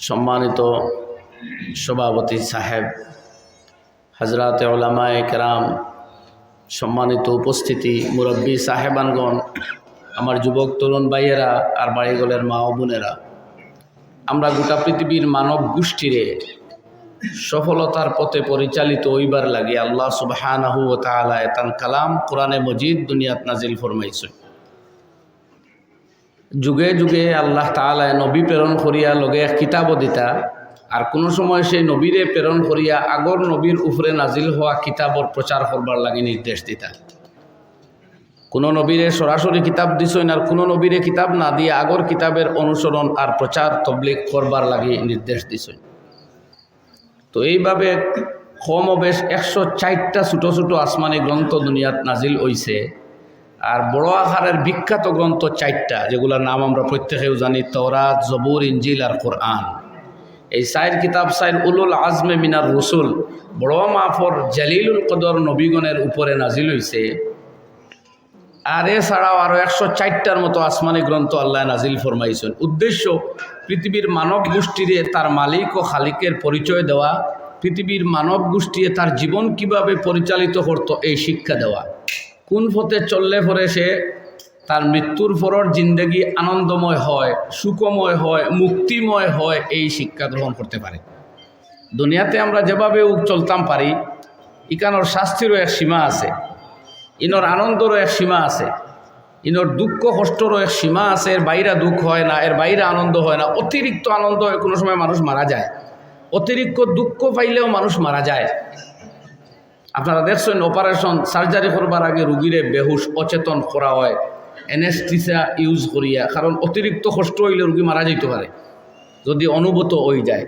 সম্মানিত সভাপতি সাহেব হজরত ওলামায় কেরাম, সম্মানিত উপস্থিতি মুরব্বী সাহেবানগণ, আমার যুবক, তরুণ ভাইয়েরা, আর বাড়িগলের মা ও বোনেরা। আমরা গোটা পৃথিবীর মানব গোষ্ঠীরে সফলতার পথে পরিচালিত হইবার লাগে আল্লাহ সুবহানাহু ও কালাম কোরআনে মজিদ দুনিয়াত নাজিল ফরমাইছে। যুগে যুগে আল্লাহ তাআলা নবী প্রেরণ করিয়া লগে কিতাবও দিতা। আর কোনো সময় সেই নবীরে প্রেরণ করিয়া আগর নবীর উপরে নাজিল হওয়া কিতাবর প্রচার করবার লাগে নির্দেশ দিতা। কোনো নবীরে সরাসরি কিতাব দিছেন আর কোনো নবীরে কিতাব না দিয়ে আগর কিতাবের অনুসরণ আর প্রচার তবলিক করবার লাগে নির্দেশ দিছেন তো এইভাবে কম বেশ একশো চারটা ছোটো ছোটো আসমানি গ্রন্থ দুনিয়াত নাজিল হইছে আর বড় আকারের বিখ্যাত গ্রন্থ চারটা, যেগুলোর নাম আমরা প্রত্যেকেও জানি, তওরাত, জবুর ইঞ্জিল আর কোরআন। এই সাইর কিতাব সাইর উলুল আজমে মিনার রসুল, বড় মাফর জালিলুল কদর নবীগণের উপরে নাজিল হইছে। আর এছাড়াও আরও একশো চারটার মতো আসমানি গ্রন্থ আল্লাহ নাজিল ফরমাইছেন। উদ্দেশ্য, পৃথিবীর মানব গোষ্ঠীরে তার মালিক ও খালিকের পরিচয় দেওয়া, পৃথিবীর মানব গোষ্ঠীয়ে তার জীবন কীভাবে পরিচালিত করতো এই শিক্ষা দেওয়া। কোন পথে চললে পরে সে তার মৃত্যুর পরর জিন্দগি আনন্দময় হয়, সুখময় হয়, মুক্তিময় হয়, এই শিক্ষা গ্রহণ করতে পারে। দুনিয়াতে আমরা যেভাবে চলতাম পারি, ইকানোর শাস্তিরও এক সীমা আছে, ইনোর আনন্দরও এক সীমা আছে, ইনোর দুঃখ কষ্টরও এক সীমা আছে, এর বাইরে দুঃখ হয় না, এর বাইরে আনন্দ হয় না, অতিরিক্ত আনন্দ হয়, কোনো সময় মানুষ মারা যায়। অতিরিক্ত দুঃখ পাইলেও মানুষ মারা যায়। আপনারা দেখছেন অপারেশন সার্জারি করবার আগে রুগীরে বেহুশ, অচেতন করা হয় এনেস্টিসা ইউজ করিয়া, কারণ অতিরিক্ত কষ্ট হইলে রুগী মারা যেতে পারে, যদি অনুভূত হয়ে যায়।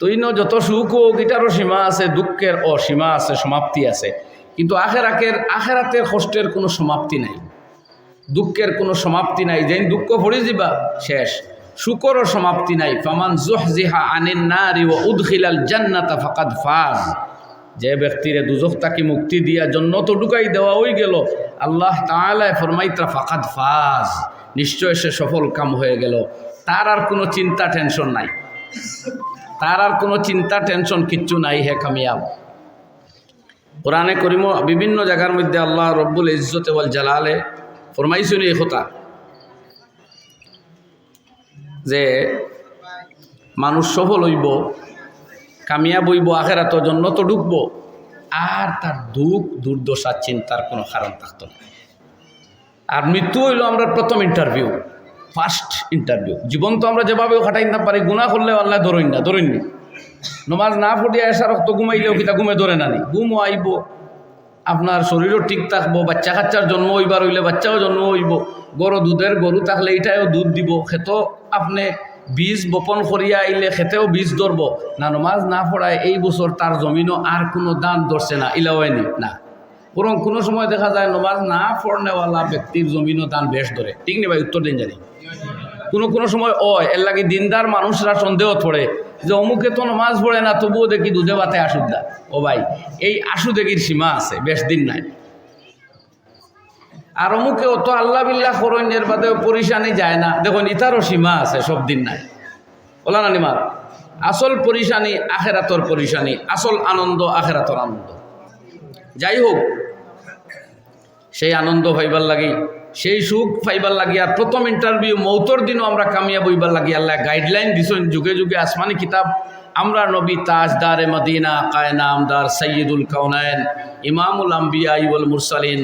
তো ইনো যত সুখ হোক, এটারও সীমা আছে, দুঃখের ও সীমা আছে, সমাপ্তি আছে। কিন্তু আখেরাকের, আখেরাতের কষ্টের কোনো সমাপ্তি নাই। দুঃখের কোনো সমাপ্তি নাই। যেন দুঃখ ভরে যাবা, শেষ। সুখরও সমাপ্তি নাই। ফামান জুহজিহা আনিন নারি ও উদখিলাল জান্নাতা ফাকাদ ফাজ। যে ব্যক্তিরে দুজক তাকে মুক্তি দিয়া জন্নত ঢুকাই দেওয়া হয়ে গেল, আল্লাহ তাআলায় ফরমাইত্রা, ফাকাদ ফাজ নিশ্চয় সে সফল কাম হয়ে গেল। তার আর কোনো চিন্তা টেনশন নাই। তার আর কোনো চিন্তা টেনশন কিচ্ছু নাই, হে কামিয়াব। কোরআনে করিম বিভিন্ন জায়গার মধ্যে আল্লাহ রব্বুল ইজ্জতে ওয়াল জালালে ফরমাইছেন এই কথা যে মানুষ সফল হইব কামিয়াব হইব আখেরা তো জন্য তো ঢুকবো আর তার দুঃখ, দুর্দশা, চিন্তার কোনো কারণ থাকতো না। আর মৃত্যু হইল আমরা প্রথম ইন্টারভিউ ফার্স্ট ইন্টারভিউ জীবন তো আমরা যেভাবেও খাটাই না পারি গুণা করলে আল্লাহ ধরইন না ধরইন নি। নমাজ না ফুটিয়া এসা রক্ত ঘুমাইলেও কিতা ঘুমে ধরে নানি ঘুমও আইব। আপনার শরীরও ঠিক থাকব, বাচ্চা কাচ্চার জন্ম হইবার হইলে বাচ্চাও জন্ম হইব। গরু দুধের গরু থাকলে এটাও দুধ দিব। খেত আপনি বীজ বপন করিয়া আইলে খেতেও বীজ ধরব। না নমাজ না পড়ায় এই বছর তার জমিনও আর কোনো দান ধরছে না, ইলাওয়াইনি, না। বরং কোনো সময় দেখা যায় নমাজ না পড়নেওয়ালা ব্যক্তির জমিনও দান বেশ ধরে। ঠিক নেই ভাই, উত্তর দিন জানি। কোনো কোনো সময় অয়, এর লাগে দিনদার মানুষরা সন্দেহ পড়ে যে অমুকে তো নমাজ পড়ে না, তবুও দেখি দুধে বাতে আসুদ্দা ও ভাই, এই আসু দেখির সীমা আছে, বেশ দিন নাই। আর অমুকে অত আল্লাহ বিল্লাহ করণের বাদে পরিশানি যায় না। দেখুন, ইতারও সীমা আছে, সব দিন নাই। ওলা না নিমার আসল পরিশানি আখেরাতর পরিশানি, আসল আনন্দ আখেরাতর আনন্দ। যাই হোক, সেই আনন্দ পাইবার লাগি, সেই সুখ পাইবার লাগি, আর প্রথম ইন্টারভিউ মৌতর দিনও আমরা কামিয়াব হইবার লাগি। আল্লাহ গাইডলাইন দিছেন, যুগে যুগে আসমানি কিতাব, আমরা নবী তাজ তাজদারে মদিনা কায়নামদার সৈয়দুল কাউনায়ন ইমামুল আম্বিয়া ইউল মুরসালিন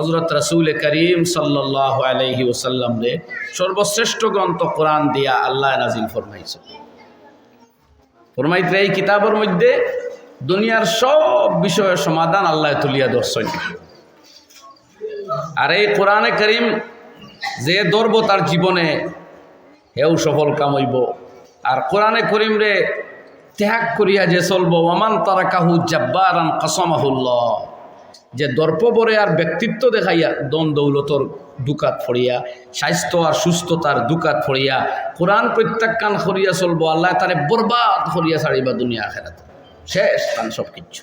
হজরত রসুল করিম সাল্লাহ আলহি ওসাল্লাম রে সর্বশ্রেষ্ঠ গ্রন্থ কোরআন দিয়া আল্লাহ নাজিল ফরমাইছে। ফরমাইতে এই কিতাবের মধ্যে দুনিয়ার সব বিষয়ের সমাধান আল্লাহ তুলিয়া দর্শন আর এই কোরআনে করিম যে ধরব তার জীবনে হেউ সফল কামইব আর কোরআনে করিম রে ত্যাগ করিয়া যে চলব ওমান তারা কাহু জাব্বারান কসমাহুল্লাহ। যে দর্পবরে আর ব্যক্তিত্ব দেখাইয়া দন দৌলতর দুকাত ফড়িয়া, স্বাস্থ্য আর সুস্থতার দুকাত ফড়িয়া, কোরআন প্রত্যাখ্যান করিয়া চলবো, আল্লাহ তারে বরবাদ করিয়া ছাড়িবা দুনিয়া আখেরাত। শেষ, তান সব কিচ্ছু।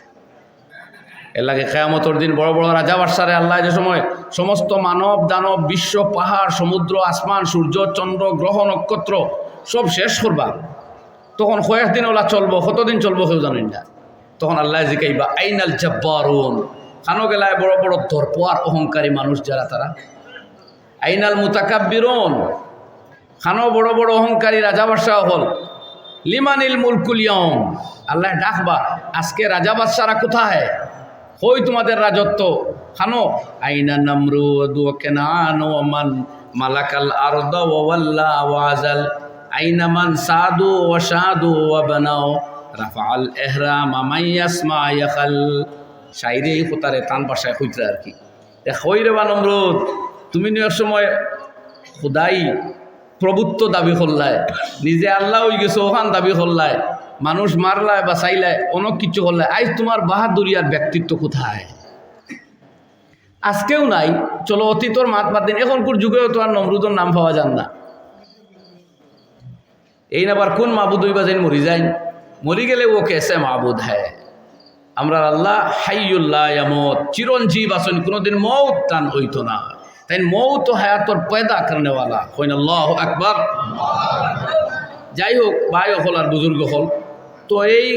এর লাগে কেয়ামতর দিন বড় বড় রাজা বাসারে আল্লাহ যে সময় সমস্ত মানব, দানব, বিশ্ব, পাহাড়, সমুদ্র, আসমান, সূর্য, চন্দ্র, গ্রহ, নক্ষত্র সব শেষ করবা। তখন কয়েকদিন ওলা চলবো, কতদিন চলবো কেউ জানেন না। তখন আল্লাহ জিকাইবা, আইনাল জব্বারুন। খানো গেলায় বড় বড় দর্পয়ার অহংকারী মানুষ যারা তারা। আইনাল মুতাকাব্বিরুন। খানো বড় বড় অহংকারী রাজা বাদশাহ হল। লিমানিল মুলকুল ইয়ম আল্লাহ ডাকবা, আজকে রাজা বাদশারা কোথায়? হই তোমাদের রাজত্ব? খানো, আইনা নমরুদ ওয়া কেনান মান মালাকাল ওয়া ওয়াল্লা ওয়াজাল আইনা মান সাদু ওয়া শাদু ওয়া বানাও রাফাল শাইরে এই কোতারে টান ভাষায় কইতরা আর কি। এ কইরে বা নমরুদ তুমি নিয়ে সময় খুদাই প্রভুত্ব দাবি করলায়, নিজে আল্লাহ হয়ে গেছে, ওখান দাবি করলায়, মানুষ মারলায় বা চাইলায় অনেক কিছু করলায়, আজ তোমার বাহাদুরিয়ার ব্যক্তিত্ব কোথায়? আজকেও নাই, চলো অতীতর মাত বাদ দিন, এখনকার যুগেও তো আর নমরুদর নাম পাওয়া যান না। এই নাবার কোন মাবুদ হইবা যেন মরি যাই মরি গেলে ও কেসে মাবুদ হ্যায়। আমরা আল্লাহ হাইউল্লাহ ইয়ামত, চিরঞ্জীব আসেন কোনোদিন মৌত টান হইতো না। তাই মৌত হায়াতর পয়দা করনেওয়ালা হইন আল্লাহ আকবর। যাই হোক ভাই হল আর বুজুর্গ হল। তো এই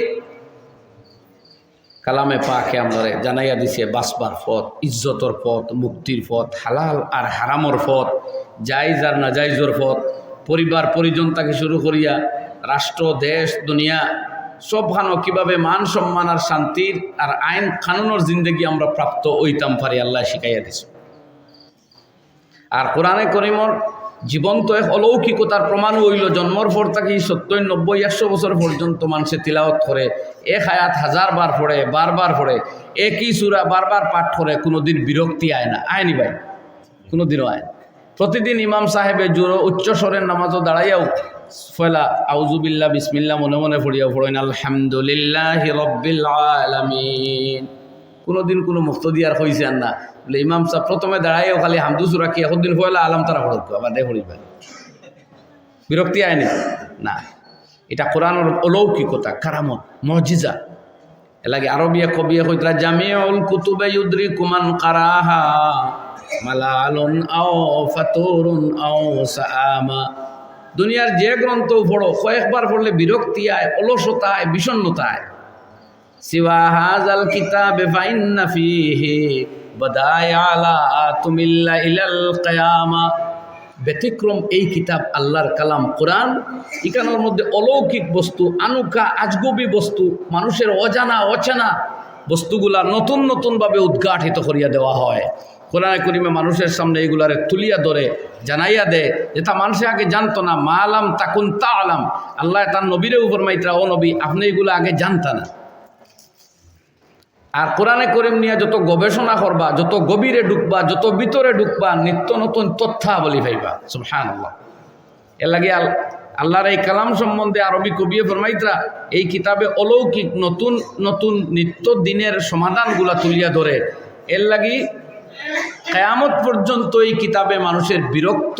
কালামে পাকে আমরা জানাইয়া দিছে বাসবার পথ, ইজ্জতর পথ, মুক্তির পথ, হালাল আর হারামর পথ জাইজ আর না নাজাইজর পথ পরিবার পরিজন তাকে শুরু করিয়া, রাষ্ট্র, দেশ, দুনিয়া সবখানো কীভাবে মান সম্মান আর শান্তির আর আইন কানুনের জিন্দগি আমরা প্রাপ্ত ওইতাম পারি, আল্লাহ শিখাইয়া দিছে। আর কোরআনে করিমর জীবন্ত এক অলৌকিকতার প্রমাণ হইল, জন্মর পর থাকি সত্তর, নব্বই, একশো বছর পর্যন্ত মানুষে তিলাওয়াত করে, এক হায়াত হাজার বার পড়ে, বারবার পড়ে, একই সুরা বারবার পাঠ করে, কোনোদিন বিরক্তি আয় না। আয়নি ভাই, কোনোদিনও আয় প্রতিদিন ইমাম সাহেবে জোর উচ্চ স্বরের নামাজও দাঁড়াইয়াও ফয়লা আউজুবিল্লা বিসমিল্লা মনে মনে পড়িয়াও পড়েন, আলহামদুলিল্লাহ রব্বিল আলামিন। কোনোদিন কোনো মুক্তদিয়ার হয়েছে আর না। বলে, ইমাম সাহেব প্রথমে দাঁড়াইও, খালি হামদুস রাখি দিন পয়লা আলাম তারা পড়ক, আবার দে পড়িবে বিরক্তি আয়নি না। এটা কোরআনের অলৌকিকতা, কারামত, মজিজা। এলাগে আরবিয়া কবিয়া কইতরা, জামিউল কুতুবে ইউদ্রি কুমান কারাহা মালালুন আও ফাতুরুন আও সাআমা। দুনিয়ার যে গ্রন্থ পড়ো, কয়েকবার পড়লে বিরক্তি আয় অলসতায় আয় সিওয়া হাজাল কিতাবে ফাইন্না ফিহি বদায়া আলা তুমিল্লা ইলাল কিয়ামা। ব্যতিক্রম এই কিতাব আল্লাহর কালাম কোরআন। ইকানোর মধ্যে অলৌকিক বস্তু, আনুকা, আজগবি বস্তু, মানুষের অজানা, অচেনা বস্তুগুলা নতুন নতুনভাবে উদ্ঘাটিত করিয়া দেওয়া হয়। কোরআনে করিমে মানুষের সামনে এগুলারে তুলিয়া ধরে, জানাইয়া দেয় যেটা মানুষে আগে জানতো না, মা আলাম তাকুন তা আলাম। আল্লাহ তার নবীরে উপর মাইত্রা, ও নবী, আপনি এগুলো আগে জানতা না। আর কোরআনে করিম নিয়ে যত গবেষণা করবা, যত গভীরে ঢুকবা, যত ভিতরে ঢুকবা, নিত্য নতুন তথ্যাবলী পাইবা সুবহান আল্লাহ এর লাগে আল, আল্লাহর এই কালাম সম্বন্ধে আরবি কবিয়ে ফরমাইতরা, এই কিতাবে অলৌকিক নতুন নতুন নিত্য দিনের সমাধানগুলা তুলিয়া ধরে, এর লাগি কেয়ামত পর্যন্ত এই কিতাবে মানুষের বিরক্ত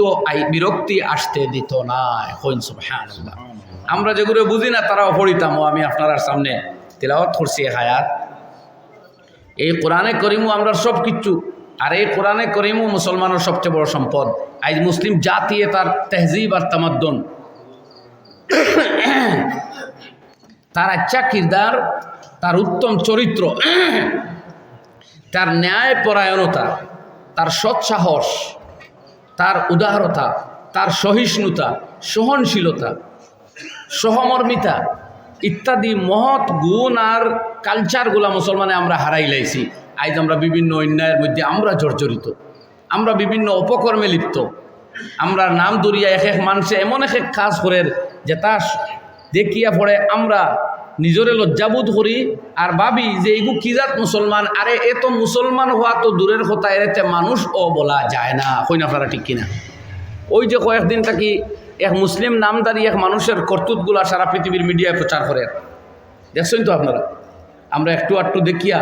বিরক্তি আসতে দিত না আল্লাহ আমরা যেগুলো বুঝি না তারাও পড়িতাম। আমি আপনার সামনে তেলাওয়াত করছি হায়াত এই কোরআনে করিমু আমরা সব কিচ্ছু আর এই কোরআনে করিমু মুসলমানের সবচেয়ে বড় সম্পদ। আজ মুসলিম জাতি তার তেহজিব আর তামাদ্দন। তার আচ্ছা কিরদার তার উত্তম চরিত্র। তার ন্যায় পরায়ণতা তার সৎসাহস, তার উদারতা, তার সহিষ্ণুতা, সহনশীলতা, সহমর্মিতা ইত্যাদি মহৎ গুণ আর কালচারগুলা মুসলমানে আমরা হারাই লাইছি। আজ আমরা বিভিন্ন অন্যায়ের মধ্যে আমরা জর্জরিত। আমরা বিভিন্ন অপকর্মে লিপ্ত। আমরা নাম দরিয়া এক এক মানুষে এমন এক এক কাজ করে যে তা দেখিয়া পড়ে আমরা নিজরে লজ্জাবোধ করি আর ভাবি যে এইগু কি জাত মুসলমান আরে এ তো মুসলমান হওয়া তো দূরের কথা এতে মানুষ ও বলা যায় না। কই না আপনারা ঠিক কিনা? ওই যে কয়েকদিন থাকি এক মুসলিম নামদারি এক মানুষের কর্তুতগুলা সারা পৃথিবীর মিডিয়ায় প্রচার করে দেখছেন তো আপনারা? আমরা একটু আটটু দেখিয়া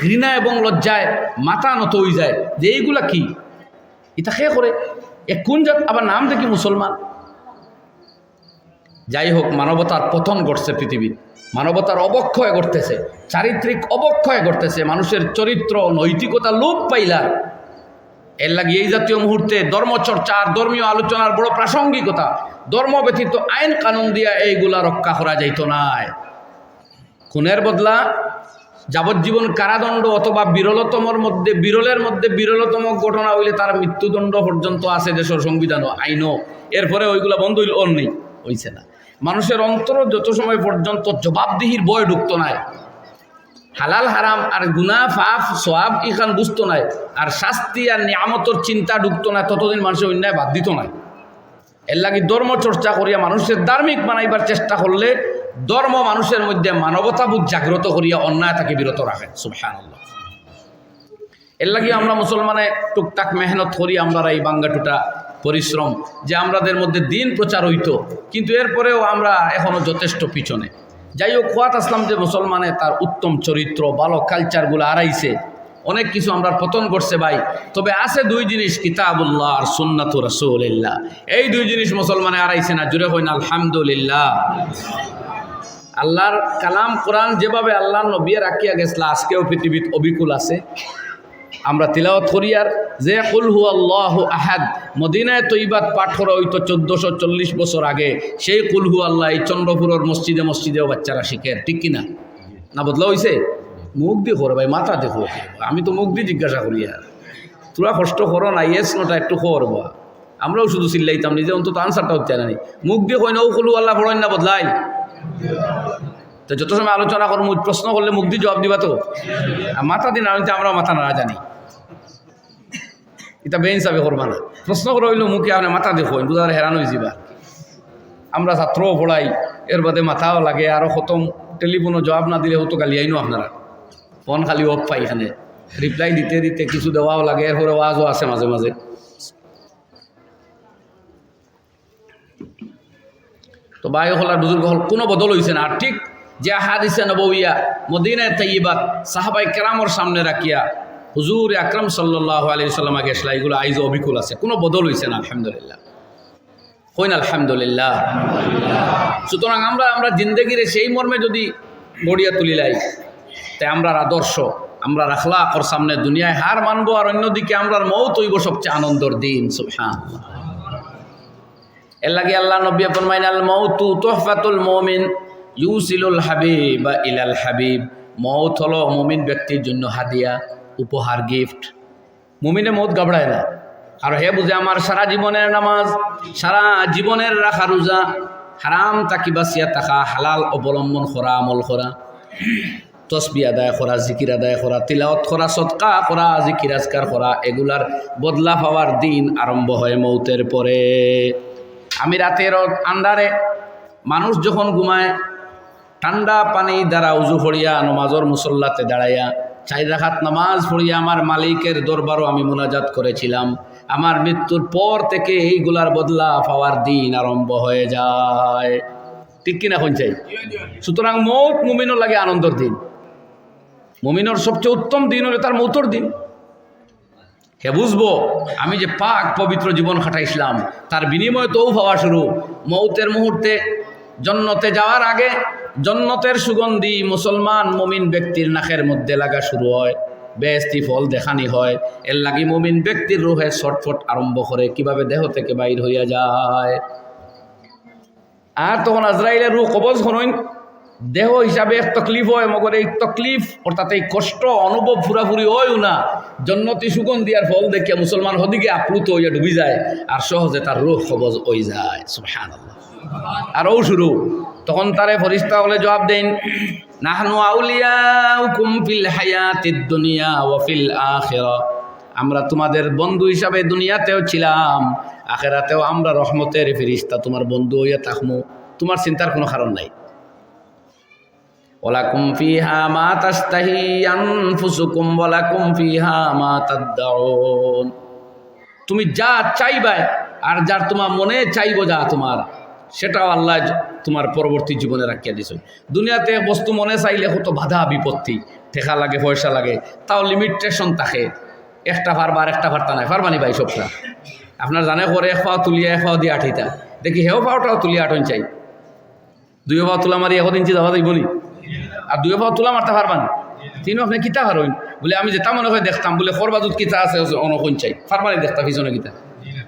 ঘৃণা এবং লজ্জায় মাথা নত হয়ে যায় যে এইগুলা কি? এটা খেয়ে করে এ কোন জাত? আবার নাম দেখি মুসলমান যাই হোক মানবতার পতন ঘটছে পৃথিবীর মানবতার অবক্ষয় ঘটতেছে, চারিত্রিক অবক্ষয় ঘটতেছে, মানুষের চরিত্র, নৈতিকতা লোপ পাইলা। এর লাগে এই জাতীয় মুহূর্তে ধর্মচর্চা আর ধর্মীয় আলোচনার বড় প্রাসঙ্গিকতা ধর্ম ব্যতীত আইন কানুন দিয়া এইগুলা রক্ষা করা যাইত নাই। খুনের বদলা, যাবজ্জীবন কারাদণ্ড অথবা বিরলতমর মধ্যে, বিরলের মধ্যে বিরলতম ঘটনা হইলে তার মৃত্যুদণ্ড পর্যন্ত আছে দেশের সংবিধানও, আইনও। এরপরে ওইগুলা বন্ধ হইল ওর নেই হইছে না। মানুষের অন্তর যত সময় পর্যন্ত জবাবদিহির বয় ঢুকতো নাই, হালাল, হারাম আর গুনা ফাফ সোয়াব ইখান বুঝতো নাই, আর শাস্তি আর নিয়ামতর চিন্তা ঢুকতো না ততদিন মানুষের অন্যায় বাদ দিত না এর লাগি ধর্ম চর্চা করিয়া মানুষের ধার্মিক বানাইবার চেষ্টা করলে ধর্ম মানুষের মধ্যে মানবতাবোধ জাগ্রত করিয়া অন্যায় তাকে বিরত রাখে সুবহান এর লাগি আমরা মুসলমানে টুকটাক মেহনত করি আমরা এই বাঙ্গাটুটা পরিশ্রম যে আমাদের মধ্যে দিন প্রচার হইতো, কিন্তু এরপরেও আমরা এখনও যথেষ্ট পিছনে। যাই হোক খোয়াত আসলাম যে মুসলমানে তার উত্তম চরিত্র, ভালো কালচারগুলো হারাইছে। অনেক কিছু আমরা পতন করছে ভাই। তবে আছে দুই জিনিস, কিতাবুল্লাহ আর সুন্নাত রসুল্লাহ এই দুই জিনিস মুসলমানে হারাইছে না, জুড়ে হইন আলহামদুলিল্লাহ। আল্লাহর কালাম, কোরআন যেভাবে আল্লাহ নবিয়ে রাখিয়া গেছিল, আজকেও পৃথিবীত অবিকুল আছে। আমরা তিলাওয়াত করি আর যে কুল হু আল্লাহ আহাদ, মদিনায় তৈবাত পাঠ করা তো চোদ্দোশো চল্লিশ বছর আগে, সেই কুল হু আল্লাহ এই চন্দ্রপুরের মসজিদে, মসজিদেও বাচ্চারা শিখে আর, ঠিক কিনা? না বদলা হইছে? মুখ দিয়ে করো ভাই, মাথা দেখো আমি তো মুখ দিয়ে জিজ্ঞাসা করি আর। তোরা কষ্ট করো না ইয়েস নটা একটু করব আমরাও শুধু চিল্লাইতাম, নিজে অন্তত আনসারটা হচ্ছে না মুখ দিয়ে কই ও কুলু আল্লাহ পড়েন না বদলাই তো যত সময় আলোচনা করব প্রশ্ন করলে মুখ দিয়ে জবাব দিবা তো? মাথা দিন আমি আমরা মাথা না জানি। এটা বে হিসাবে করবা না। প্রশ্ন করে হইল মুখে আপনি মাথা দেখো বুঝার হেরান হয়ে যাবা। আমরা ছাত্রও পড়াই এর বাদে মাথাও লাগে আরও খতম টেলিফোনও জবাব না দিলে হতো গালি আইনো আপনারা। ফোন খালি অফ পাই এখানে রিপ্লাই দিতে দিতে কিছু দেওয়াও লাগে এরপরে ওয়াজও আছে মাঝে মাঝে তো বায়ু হলার বুজুর্গ হল, কোনো বদল হয়েছে না আর ঠিক যে হাদিসে নবইয়া মদিনায় তৈবাত সাহাবাই কেরামর সামনে রাখিয়া হুজুর আকরম সাল্লাহ আলি সাল্লামা গেছলা এগুলো আইজ অবিকুল আছে। কোনো বদল হয়েছে না, আলহামদুলিল্লাহ। হইন আলহামদুলিল্লাহ। সুতরাং আমরা আমরা জিন্দগির সেই মর্মে যদি গড়িয়া তুলিলাই, তাই আমরার আদর্শ আমরা রাখলা ওর সামনে দুনিয়ায় হার মানবো আর অন্যদিকে আমরার মৌত হইব সবচেয়ে আনন্দর দিন সুবহান এর লাগে আল্লাহ নবী ফরমাইন, আল মৌতু তোহফাতুল মমিন, ইউসিলুল হাবিব বা ইলাল হাবিব। মৌত হলো মমিন ব্যক্তির জন্য হাদিয়া। উপহার গিফট মুমিনে মৌত গাবড়ায় না। আর হে বুঝে আমার সারা জীবনের নামাজ, সারা জীবনের রাখা রোজা। হারাম তাকি বাসিয়া থাকা হালাল অবলম্বন করা, আমল করা। তসবি আদায় করা, জিকির আদায় করা তিলাওত করা সৎকা করা, জিকির আজকার করা, এগুলার বদলা পাওয়ার দিন আরম্ভ হয় মৌতের পরে। আমি রাতের আন্ডারে মানুষ যখন ঘুমায়, ঠান্ডা পানি দ্বারা উজু পড়িয়া নমাজর মুসল্লাতে দাঁড়াইয়া চাই রাখাত নামাজ পড়িয়া আমার মালিকের দরবারও আমি মোনাজাত করেছিলাম। আমার মৃত্যুর পর থেকে এইগুলার বদলা পাওয়ার দিন আরম্ভ হয়ে যায়। ঠিক কিনা কোন চাই? সুতরাং মৌত মুমিনও লাগে আনন্দর দিন। মুমিনর সবচেয়ে উত্তম দিন হলে তার মৌতর দিন। হে বুঝব, আমি যে পাক পবিত্র জীবন খাটাইছিলাম, তার বিনিময়ে তো হওয়া শুরু। মৌতের মুহূর্তে জন্নতে যাওয়ার আগে জন্নতের সুগন্ধি মুসলমান মুমিন ব্যক্তির নাকের মধ্যে লাগা শুরু হয়। বেস্তি ফল দেখানি হয়। এর লাগি মুমিন ব্যক্তির রোহে ছটফট আরম্ভ করে, কীভাবে দেহ থেকে বাইর হইয়া যায়। আর তখন আজরাইলের রু কবজ হনইন দেহ হিসাবে এক তকলিফ হয়, মগর এই তকলিফ, অর্থাৎ এই কষ্ট, অনুভব ফুরাফুরি হয়ও না। জন্নতি সুগন্ধি আর ফল দেখিয়া মুসলমান হদিকে আপ্লুত হইয়া ডুবি যায়, আর সহজে তার রুহ সবজ হয়ে যায়। সুবহান আর ও শুরু। তখন তারে ফরিস্তা বলে জবাব দেন, নাহনু আউলিয়া হুকুম ফিল হায়াতিদ দুনিয়া ওয়া ফিল আখিরা। আমরা তোমাদের বন্ধু হিসাবে দুনিয়াতেও ছিলাম, আখেরাতেও আমরা রহমতের ফিরিস্তা তোমার বন্ধু হইয়া থাকমু। তোমার চিন্তার কোনো কারণ নাই। ওয়ালাকুম ফিহা মা তাস্তাহি আনফুসুকুম ওয়ালাকুম ফিহা মা তাদদাউন। তুমি যা চাইবা আর যার তোমার মনে চাইব যা তোমার, সেটাও আল্লাহ তোমার পরবর্তী জীবনে রাখিয়া দিছ দুনিয়াতে বস্তু মনে চাইলে কত বাধা, বিপত্তি, ঠেকা লাগে, পয়সা লাগে, তাও লিমিটেশন থাকে। একটা পারবা আর একটা পারতা নাই। পারবানি ভাই সবটা। আপনার জানে করে এক পাও তুলিয়া, এক পাও দিয়ে আঠিতা দেখি হেও পাওটাও তুলিয়া আটন চাই। দুই পাও তুলা মারি এখন ইঞ্চি যাওয়া যাইব নি? আর দুই পাও তুলা মারতে পারবান তিন আপনি কিতা পারবেন বলে আমি যেটা মনে হয় দেখতাম, বলে খরবাজুত কিতা আছে অনকন চাই ফারমানি দেখতাম পিছনে কিতা।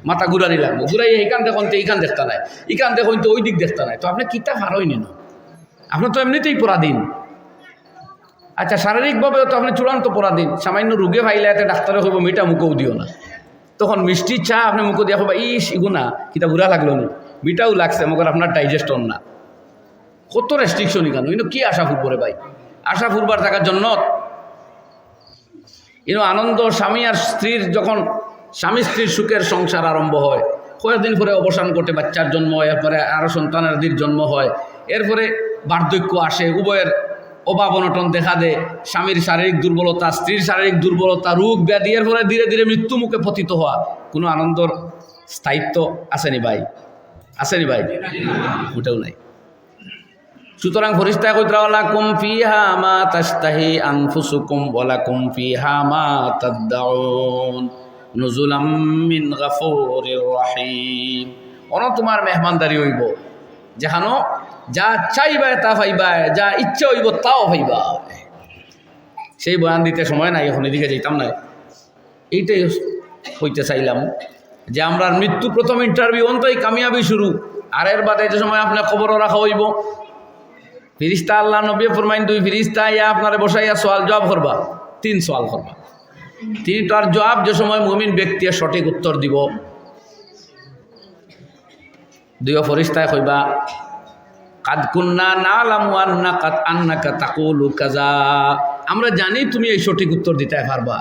মাথা ঘুরানি লাগবো। ঘুরাই এইখান দেখুন তো এইখান দেখতা নাই। এইখান দেখুন তো ওই দিক দেখতা নাই। তো আপনি কিতা হারই নিন আপনার তো এমনিতেই পরাধীন আচ্ছা শারীরিকভাবেও তো আপনি চূড়ান্ত পরাধীন সামান্য রোগে ভাইলে এতে ডাক্তারে কইব মিটা মুখেও দিও না। তখন মিষ্টি চা আপনি মুখে দিয়া কবা ইস ইগুনা, কিতা বুড়া লাগল না? মিটাও লাগছে মগর আপনার ডাইজেস্ট না। কত রেস্ট্রিকশনই কেন কিন্তু কি আশা ফুরবো ভাই? আশা ফুরবার থাকার জন্য কিন্তু আনন্দ, স্বামী আর স্ত্রীর যখন স্বামী স্ত্রীর সুখের সংসার আরম্ভ হয়, কয়েকদিন পরে অবসান ঘটে, বাচ্চার জন্ম হয়, এরপরে আরও সন্তানাদির জন্ম হয়, এরপরে বার্ধক্য আসে, উভয়ের অভাব অনটন দেখা দেয়, স্বামীর শারীরিক দুর্বলতা, স্ত্রীর শারীরিক দুর্বলতা, রোগ ব্যাধি এর ফলে ধীরে ধীরে মৃত্যু মুখে পতিত হওয়া, কোনো আনন্দর স্থায়িত্ব আসেনি ভাই। আসেনি ভাই? ওটাও নাই। সুতরাং ফরিস্তা কইতরা কুম ফিহা মা তাস্তাহি আনফুসুকুম ওয়ালা কুম ফিহা মা তাদদাউন নুজুলাম মিন গাফুরির রহিম। অন তোমার মেহমানদারি হইব, যেখানো যা চাইবা তা পাইবা যা ইচ্ছা হইব তাও পাইবা সেই বয়ান দিতে সময় নাই, এখন এদিকে যেতাম না এইটাই হইতে চাইলাম যে আমরা মৃত্যু প্রথম ইন্টারভিউ অন্তই কামিয়াবি শুরু। আর এর বাদে যে সময় আপনার খবরও রাখা হইব। ফিরিস্তা আল্লাহ নবী ফরমাইন, দুই ফিরিস্তা ইয়া আপনারে বসাইয়া সোয়াল জবাব করবা। তিন সোয়াল করবা। তিনটার জবাব যে সময় মুমিন ব্যক্তি সঠিক উত্তর দিব। দুই ফরিস্তায় কইবা, কাদ কুন্না না লামু আন্না কাত আন্নাকা তাকুলু কাজা আমরা জানি তুমি এই সঠিক উত্তর দিতে পারবা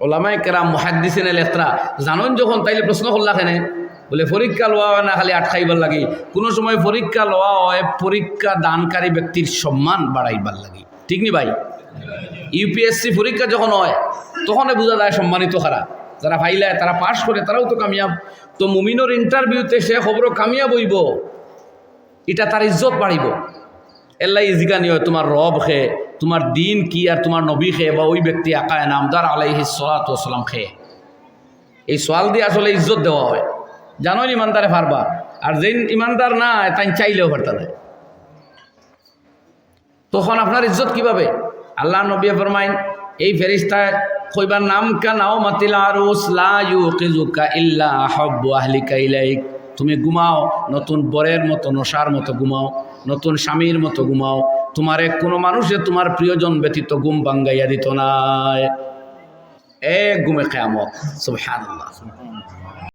ওলামাই কেরাম মহাদ্দিসিনে লেখরা জানন যখন, তাইলে প্রশ্ন করলা কেনে? বলে, পরীক্ষা লওয়া হয় না, খালি আটকাইবার লাগে। কোনো সময় পরীক্ষা লওয়া হয়, পরীক্ষা দানকারী ব্যক্তির সম্মান বাড়াইবার লাগে। ঠিক নি ভাই? ইউপিএসসি পরীক্ষা যখন হয়, তখনই বোঝা যায় সম্মানিত খারাপ যারা ফাইলায় তারা পাশ করে, তারাও তো কামিয়াব। তো মুমিনোর ইন্টারভিউতে সে খবর কামিয়াব হইব। এটা তার ইজ্জত বাড়িব এল্লাই জিগানি হয়, তোমার রব খে, তোমার দিন কি আর তোমার নবী খে বা ওই ব্যক্তি আকায় নামদার আলাইহি সালাম খে? এই সোয়াল দিয়ে আসলে ইজ্জত দেওয়া হয়। জানোই ইমানদারে পারবা আর যেই ইমানদার না তাই চাইলেও পারতা না তখন আপনার ইজ্জত কীভাবে আল্লাহ নবী ফরমাইন এই ফেরিস্তায় কইবার নাম কানাও মাতিল আরুস ইউকিজুকা ইল্লা আহলিকা ইলাইক। তুমি ঘুমাও নতুন বরের মতো নশার মতো ঘুমাও নতুন স্বামীর মতো ঘুমাও তোমার এক কোনো মানুষে তোমার প্রিয়জন ব্যতীত ঘুম বাঙ্গাইয়া দিত না এক ঘুমে কেয়ামত, সুবহানাল্লাহ।